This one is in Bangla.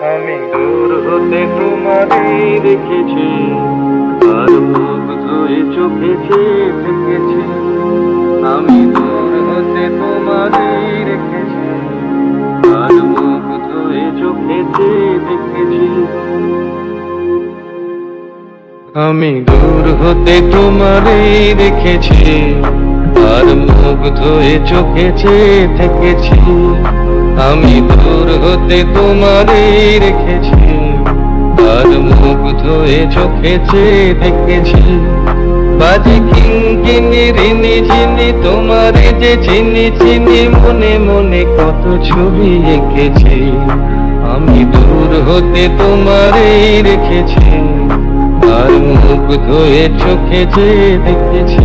হতে তোমারই রেখেছি আর মুখ ধুয়ে চোখে চেয়ে থেকেছি। আমি দূর হতে তোমারই রেখেছি আর মুখ ধুয়ে চোখে চেয়ে দেখেছি। আমি দূর হতে তোমারই রেখেছি আর মুখ ধুয়ে চোখে থেকেছি। আমি দূর হতে তোমারই রেখেছি, আর মুখ ধুয়ে চোখে চেয়ে দেখেছি। বাজে কিঙ্কিনি রিনি চিনি তোমারে যে চিনি চিনি, মনে মনে কত ছবি এঁকেছি। আমি দূর হতে তোমারই রেখেছি, আর মুখ ধুয়ে চোখে চেয়ে দেখেছি।